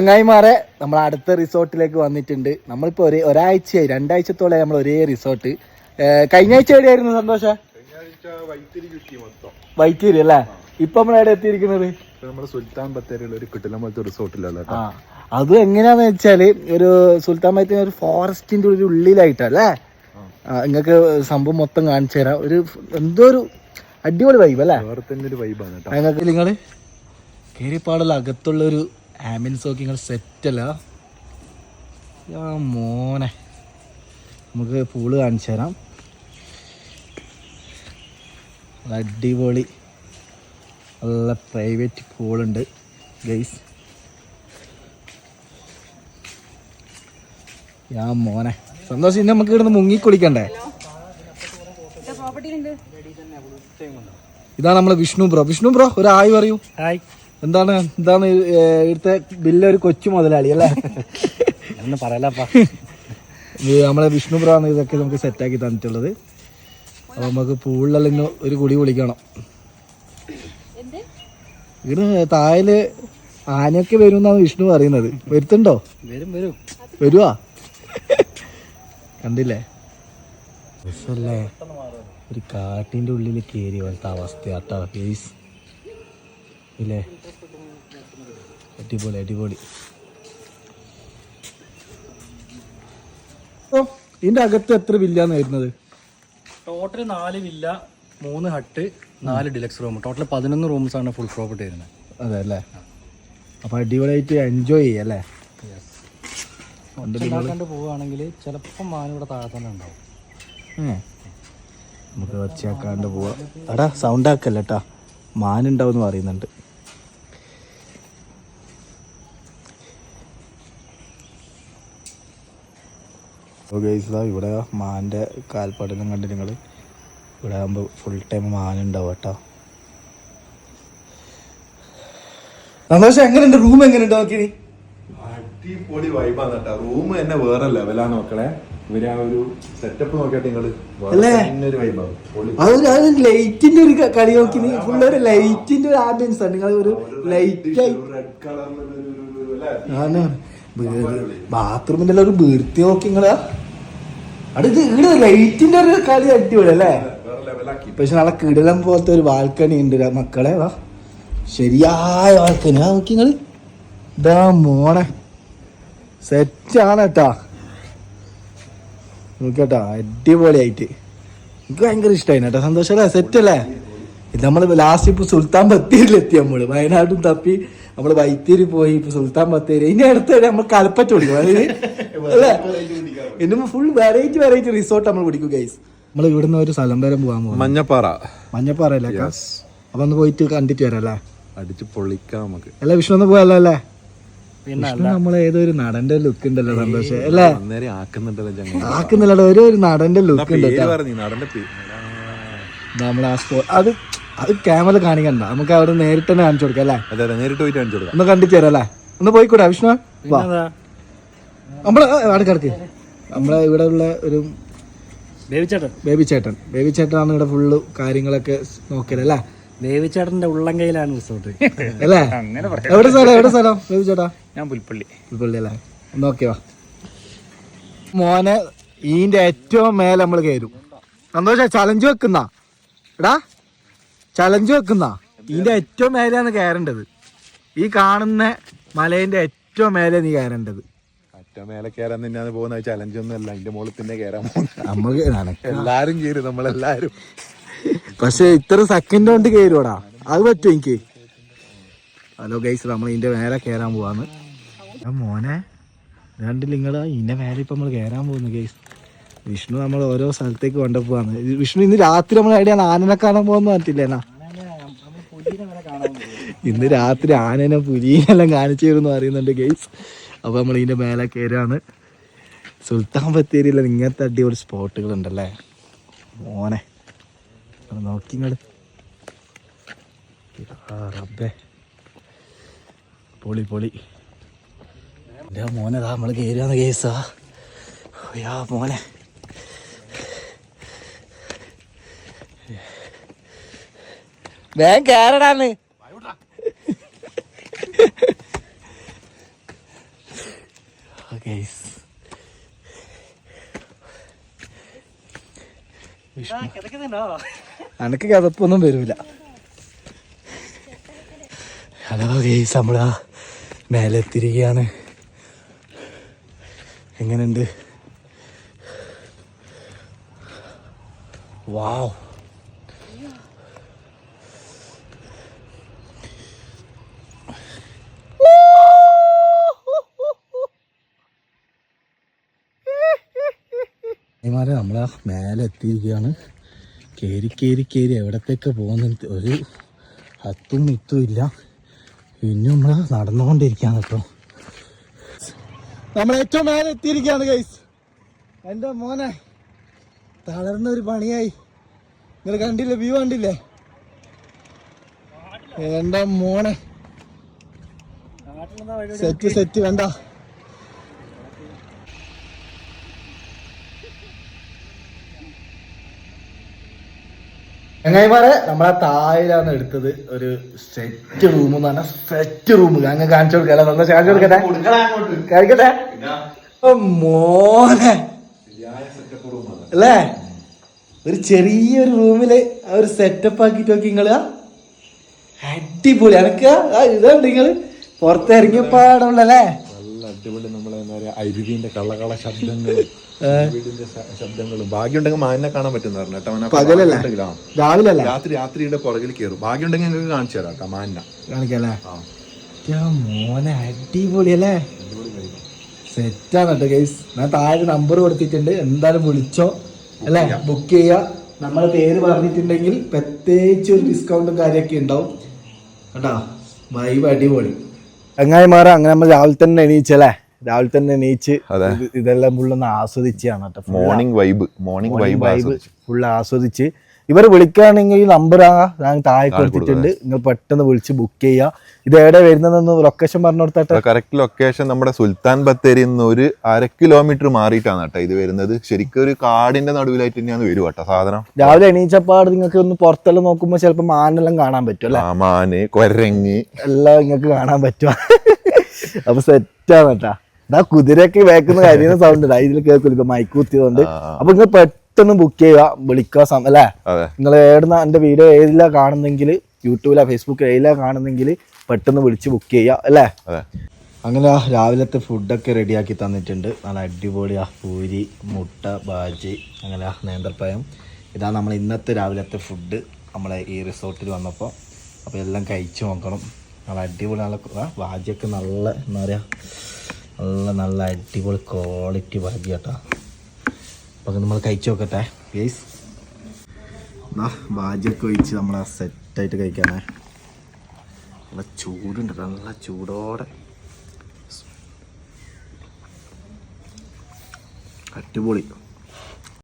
ചങ്ങായിമാരെ നമ്മൾ അടുത്ത റിസോർട്ടിലേക്ക് വന്നിട്ടുണ്ട്. നമ്മളിപ്പോ ഒരേ ഒരാഴ്ചയായി രണ്ടാഴ്ചത്തോളം നമ്മൾ ഒരേ റിസോർട്ട്. കഴിഞ്ഞ ആഴ്ച എവിടെയായിരുന്നു സന്തോഷ? വൈത്തിരി അല്ലേ? ഇപ്പൊ നമ്മൾ എവിടെ എത്തിയിരിക്കുന്നത്? നമ്മുടെ സുൽത്താൻ ബത്തേരിയുള്ള ഒരു കിട്ടിലം പോലത്തെ റിസോർട്ടിലല്ലോ അത് എങ്ങനെയാന്ന് വെച്ചാൽ ഒരു സുൽത്താൻ ബത്തേരി ഒരു ഫോറസ്റ്റിന്റെ ഒരു ഉള്ളിലായിട്ടല്ലേ നിങ്ങൾക്ക് സംഭവം മൊത്തം കാണിച്ചു തരാം. ഒരു എന്തോ ഒരു അടിപൊളി വൈബ് അല്ലേ? വേറെ തന്നെ ഒരു വൈബാണ് നിങ്ങൾക്ക് നിങ്ങൾ കയറിപ്പാടുള്ള അകത്തുള്ള ഒരു ആംബിയൻസ് ഒക്കെ നിങ്ങൾ സെറ്റല്ല മോനെ. നമുക്ക് പൂൾ കാണിച്ചു തരാം. അടിപൊളി. നല്ല പ്രൈവറ്റ് പൂളുണ്ട് ഗൈസ് യാ മോനെ. സന്തോഷം ഇന്ന് നമുക്ക് ഇവിടുന്ന് മുങ്ങിക്കുളിക്കണ്ടേ ഇതാണ് നമ്മളെ വിഷ്ണു ബ്രോ. വിഷ്ണു ബ്രോ ഒരു ആയി പറയൂ. ഹായ് എന്താണ്? എന്താണ് ഇവിടുത്തെ ബില്ല് ഒരു കൊച്ചു മുതലാളി അല്ലേ? എന്ന് പറയലപ്പാ. നമ്മളെ വിഷ്ണു ബ്രോ ആണ് ഇതൊക്കെ നമുക്ക് സെറ്റാക്കി തന്നിട്ടുള്ളത്. അപ്പൊ നമുക്ക് പൂളിലെല്ലാം ഇന്ന് ഒരു കുടി കുളിക്കണം. ഇവിടെ തായൽ ആനയൊക്കെ വരും എന്നാണ് വിഷ്ണു പറയുന്നത്. വരുത്തുണ്ടോ വരും വരും. വരുവാ? കണ്ടില്ലേ? ഒരു കാട്ടിന്റെ ഉള്ളിൽ കയറി പോലത്തെ അവസ്ഥയാട്ടോ കേസ് ഇല്ലേ? അടിപൊളി അടിപൊളി. ഇതിന്റെ അകത്ത് എത്ര വില്ലാന്ന് വരുന്നത്? ടോട്ടൽ നാല് വില്ല മൂന്ന് ഹട്ട് നാല് ഡിലക്സ് റൂം ടോട്ടൽ പതിനൊന്ന് റൂംസ് ആണ് ഫുൾ പ്രോപ്പർട്ടി വരുന്നത്. അതെ അല്ലേ? അപ്പൊ അടിപൊളിയായിട്ട് എൻജോയ് ചെയ്യല്ലേ കണ്ട് പോവുകയാണെങ്കിൽ ചിലപ്പം മാനിവിടെ താഴെ തന്നെ ഉണ്ടാവും. നമുക്ക് ഒച്ചയാക്കാണ്ട് പോവാ. എടാ സൗണ്ട് ആക്കല്ലേട്ടാ. മാനുണ്ടാവും എന്ന് പറയുന്നുണ്ട്. ഇവിടെ മാന്റെ കാൽപ്പാടെല്ലാം കണ്ട് നിങ്ങൾ ഇവിടെ ആകുമ്പോൾ ഫുൾ ടൈം മാനുണ്ടാവും കേട്ടോ. സന്തോഷം എങ്ങനെയുണ്ട്? റൂം എങ്ങനെയുണ്ട്? നോക്കി അടിപൊളി വൈബാണ് കേട്ടോ. റൂം തന്നെ വേറെ ലെവലാണ് നോക്കണേ. ഇവർ ആ ഒരു സെറ്റപ്പ് നോക്കിയാട്ട് നിങ്ങൾ അതൊരു ലൈറ്റിന്റെ ഒരു കളി നോക്കി ഫുൾ ഒരു ലൈറ്റിന്റെ ഒരു ആംബിയൻസ് ആണ്. നിങ്ങൾ ഒരു ലൈറ്റ്? ആണ് ബാത്റൂമിന്റെ ഒരു ബീർത്തി നോക്കി നിങ്ങൾ. ഇവിടെ ലൈറ്റിന്റെ ഒരു കളി അടിപൊളി അല്ലേ? പക്ഷെ നല്ല കിടലം പോലത്തെ ഒരു ബാൽക്കണി ഉണ്ട് മക്കളെ വാ. ശരിയായ ബാൽക്കണി ആ നോക്കി നിങ്ങൾ ഇതാ മോണെ സെറ്റാണ് കേട്ടാ നോക്കട്ടാ അടിപൊളിയായിട്ട്. എനിക്ക് ഭയങ്കര ഇഷ്ടമായി കേട്ടോ സന്തോഷല്ലേ സെറ്റ് അല്ലേ? ഇത് നമ്മൾ ലാസ്റ്റ് ഇപ്പൊ സുൽത്താൻ ബത്തേരിയിലെത്തി നമ്മൾ നമ്മൾ. വയനാട്ടും തപ്പി നമ്മൾ വൈത്തിരി പോയി ഇപ്പൊ സുൽത്താൻ ബത്തേരി. ഇനി അടുത്ത നമ്മൾ കൽപ്പറ്റ പിടിക്കും അല്ലേ? ഇനി ഫുൾ വെറൈറ്റി വെറൈറ്റി റിസോർട്ട് നമ്മൾ പിടിക്കും ഗൈസ് നമ്മൾ ഇവിടുന്ന് ഒരു സ്ഥലം വരെ പോകാൻ പോകും മഞ്ഞപ്പാറ. മഞ്ഞപ്പാറ അല്ലേ അപ്പൊ ഒന്ന് പോയിട്ട് കണ്ടിട്ട് വരാം അല്ലേ? അടിച്ച് പൊളിക്കാം നമുക്ക്. അല്ല വിഷ്ണു ഒന്ന് പോയല്ലോ അല്ലേ? നമ്മളെ ഏതൊരു നടന്റെ ലുക്ക് ഉണ്ടല്ലോ സന്തോഷം അല്ലേ? ആക്കുന്നുണ്ടല്ലോ ഒരു ഒരു നടന്റെ ലുക്ക് ഉണ്ടല്ലോ. നമ്മളാ പറഞ്ഞു നടന്റെ പേര് നമ്മൾ ആ അത് അത് ക്യാമറ കാണിക്കണ്ട. നമുക്ക് അവിടെ നേരിട്ട് തന്നെ കാണിച്ചു കൊടുക്കാം അല്ലേ? അതെ അതെ നേരിട്ട് പോയിട്ട് കാണിച്ചു കൊടുക്കാം. ഒന്ന് കണ്ടിട്ട് തരാം അല്ലേ? ഒന്ന് പോയിക്കൂടാ വിഷ്ണു? വാ. നമ്മളെ അടുക്കടക്ക് നമ്മളെ ഇവിടെ ഉള്ള ഒരു ബേബിച്ചേട്ടൻ. ബേബി ചേട്ടൻ ബേബി ചേട്ടനാണ് ഇവിടെ ഫുള്ള് കാര്യങ്ങളൊക്കെ നോക്കിയത് അല്ലേ? ബേബിച്ചേട്ടന്റെ ഉള്ളം കയ്യിലാണ് റിസോർട്ട്. അല്ലേ? എവിടെ സ്ഥലം എവിടെ സ്ഥലം ബേബി ചേട്ടാ ഞാൻ പുൽപ്പള്ളി. പുൽപ്പള്ളി അല്ലേ? ഒന്ന് നോക്കിയോ വാ. മോനെ ഈന്റെ ഏറ്റവും മേലെ നമ്മൾ കയറും സന്തോഷ ചലഞ്ച് വെക്കുന്ന. എടാ ചലഞ്ച് വെക്കുന്ന. ഇതിന്റെ ഏറ്റവും മേലെയാണ് കയറേണ്ടത്. ഈ കാണുന്ന മലേന്റെ ഏറ്റവും മേലെ നീ കയറേണ്ടത്. ഏറ്റവും മേലെ കയറാൻ തന്നെയാണ് പോകുന്ന ചലഞ്ച് ഒന്നും അല്ല. അതിന്റെ മുകളിൽ തന്നെ കയറാൻ പോകുന്നത്. എല്ലാരും കയറി നമ്മളെല്ലാരും. പക്ഷെ ഇത്ര സെക്കൻഡ് കൊണ്ട് കയറുവാടാ? അത് പറ്റും എനിക്ക്? ഹലോ ഗൈസ് നമ്മൾ ഇതിന്റെ മേലെ കയറാൻ പോവാന്ന് മോനെ രണ്ടിൽ നിങ്ങൾ ഇതിന്റെ മേലെ ഇപ്പൊ നമ്മൾ കയറാൻ പോകുന്നു ഗൈസ് വിഷ്ണു നമ്മൾ ഓരോ സ്ഥലത്തേക്ക് കൊണ്ടുപോവാന്ന് പോവാണ് വിഷ്ണു ഇന്ന് രാത്രി നമ്മൾ എവിടെയാണ് ആനനെ കാണാൻ പോകുന്ന പറഞ്ഞിട്ടില്ലേനാ ഇന്ന് രാത്രി ആനനെ പുലിയെല്ലാം കാണിച്ചു തരുമെന്ന് പറയുന്നുണ്ട് ഗൈസ്. അപ്പൊ നമ്മൾ ഇതിന്റെ മേലെ കയറാണ് സുൽത്താൻ ബത്തേരിയിലെ ഇങ്ങനത്തെ അടിപൊളി സ്പോട്ടുകൾ ഉണ്ടല്ലേ മോനെ നോക്കി റബ്ബേ. പൊളി പൊളി. മോനെ നമ്മൾ കയറിയാന്ന് കേസാ യാ മോനെ. വേഗം കേറടാന്ന്. അനക്ക് കിതപ്പൊന്നും വരൂല. ഹലോ ഗെയ്സ് നമ്മളാ മേലെ എത്തിരിക്കുകയാണ് എങ്ങനെയുണ്ട്? വാവ്. ഇമാരെ ആ മേലെ എത്തിയിരിക്കുകയാണ്. കയറി കയറി കയറി എവിടത്തേക്ക് പോകുന്ന ഒരു അത്തും ഇത്തും ഇല്ല. പിന്നെ നമ്മൾ നടന്നുകൊണ്ടിരിക്കുകയാണ് കേട്ടോ. നമ്മൾ ഏറ്റവും മേലെ എത്തിയിരിക്കുകയാണ് ഗൈസ് എന്റെ മോനെ തളർന്ന ഒരു പണിയായി. നിങ്ങൾ കണ്ടില്ലേ വ്യൂ കണ്ടില്ലേ? എന്റെ മോനെ. സെറ്റ് സെറ്റ് വേണ്ട. ചങ്ങായിമാരെ നമ്മളെ തായിലാണ് എടുത്തത് ഒരു സെറ്റ് റൂം എന്ന് പറഞ്ഞാൽ സെറ്റ് റൂം അങ്ങ് കാണിച്ചു കൊടുക്കാം സന്തോഷം കാണിച്ചു കൊടുക്കട്ടെ? കാണിക്കട്ടെ? മോനെ. അല്ലേ? ഒരു ചെറിയൊരു റൂമിൽ ഒരു സെറ്റപ്പ് ആക്കിട്ട് നോക്കി നിങ്ങൾ അടിപൊളി. എനക്ക് ഇതുണ്ട് നിങ്ങൾ പുറത്തിറങ്ങിയപ്പാടുള്ളല്ലേ നല്ല നമ്മളെ എന്താ പറയുക അരുവിന്റെ കളകള ശബ്ദങ്ങളും വീടിന്റെ ശബ്ദങ്ങളും. ഭാഗ്യമുണ്ടെങ്കിൽ മാനിനെ കാണാൻ പറ്റുന്ന പറഞ്ഞു കേട്ടോ. പകലല്ലേ? രാവിലെ രാത്രി രാത്രിയുടെ പുറകിൽ കയറും ഭാഗ്യമുണ്ടെങ്കിൽ നിങ്ങൾക്ക് കാണിച്ചു തരാം കേട്ടോ മാനിനെ. കാണിക്കല്ലേ? മോനെ അടിപൊളി അല്ലേ സെറ്റാണ് കേട്ടോ ഗൈസ് ഞാൻ താഴെ നമ്പർ കൊടുത്തിട്ടുണ്ട്. എന്തായാലും വിളിച്ചോ. അല്ലേ? ബുക്ക് ചെയ്യാ. നമ്മളെ പേര് പറഞ്ഞിട്ടുണ്ടെങ്കിൽ പ്രത്യേകിച്ച് ഒരു ഡിസ്കൗണ്ടും കാര്യമൊക്കെ ഉണ്ടാവും. കേട്ടോ? വൈബ് അടിപൊളി. ചങ്ങായിമാരെ അങ്ങനെ നമ്മൾ രാവിലെ തന്നെ എണീച്ചല്ലേ രാവിലെ തന്നെ എണീച്ച് ഇതെല്ലാം ഫുള്ളൊന്ന് ആസ്വദിച്ചാണ് കേട്ടോ. Morning vibe morning vibe vibe full ആസ്വദിച്ച് ഇവർ വിളിക്കുകയാണെങ്കിൽ ഈ നമ്പർ ഞാൻ താഴെ കൊടുത്തിട്ടുണ്ട്. നിങ്ങൾ പെട്ടെന്ന് വിളിച്ച് ബുക്ക് ചെയ്യുക. ഇത് എവിടെ വരുന്നതെന്ന് ലൊക്കേഷൻ പറഞ്ഞു കൊടുത്തട്ടെ കറക്റ്റ് ലൊക്കേഷൻ നമ്മുടെ സുൽത്താൻ ബത്തേരിയിൽ നിന്ന് ഒരു അര കിലോമീറ്റർ മാറിയിട്ടാണ് കേട്ടോ ഇത് വരുന്നത്. ശരിക്കും ഒരു കാടിന്റെ നടുവിലായിട്ട് തന്നെയാണ് വരും കേട്ടോ സാധനം. രാവിലെ എണീച്ചപ്പാട് നിങ്ങൾക്ക് ഒന്ന് പുറത്തെല്ലാം നോക്കുമ്പോൾ ചിലപ്പോൾ മാനെല്ലാം കാണാൻ പറ്റും അല്ലേ? ആ, മാന് കൊരങ്ങ്. എല്ലാം നിങ്ങൾക്ക് കാണാൻ പറ്റും. അപ്പൊ സെറ്റാണ് കേട്ടാ. ഇതാ കുതിരയൊക്കെ വേക്കുന്ന കാര്യം സൗണ്ട് ഇതാ ഇതിൽ കേൾക്കില്ല ഇപ്പൊ മൈക്ക് കുത്തിയതുകൊണ്ട്. ആ, ആ. അപ്പൊ നിങ്ങൾ പെട്ടെന്ന് ബുക്ക് ചെയ്യുക വിളിക്കുക അല്ലേ? നിങ്ങൾ ഏടുന്ന എന്റെ വീഡിയോ ഏതിലാ കാണുന്നെങ്കിൽ യൂട്യൂബിലാ ഫേസ്ബുക്കിൽ ഏതിലാ കാണുന്നെങ്കിൽ പെട്ടെന്ന് വിളിച്ച് ബുക്ക് ചെയ്യുക അല്ലേ? അങ്ങനെ ആ രാവിലത്തെ ഫുഡൊക്കെ റെഡിയാക്കി തന്നിട്ടുണ്ട്. നല്ല അടിപൊളി ആ പൂരി മുട്ട ബാജി അങ്ങനെ ആ നേന്ത്രപ്പഴം. ഇതാണ് നമ്മൾ ഇന്നത്തെ രാവിലത്തെ ഫുഡ് നമ്മളെ ഈ റിസോർട്ടിൽ വന്നപ്പോൾ അപ്പോൾ എല്ലാം കഴിച്ചു നോക്കണം. നല്ല അടിപൊളി നല്ല ബാജിയൊക്കെ നല്ല എന്താ പറയുക നല്ല നല്ല അടിപൊളി ക്വാളിറ്റി ബാജി കേട്ടോ അപ്പോൾ നമ്മൾ കഴിച്ചു നോക്കട്ടെ. ഗേസ് എന്നാ ബാജിയൊക്കെ ഒഴിച്ച് നമ്മൾ ആ സെറ്റായിട്ട് കഴിക്കാനേ നല്ല ചൂടുണ്ട് നല്ല ചൂടോടെ. അടിപൊളി.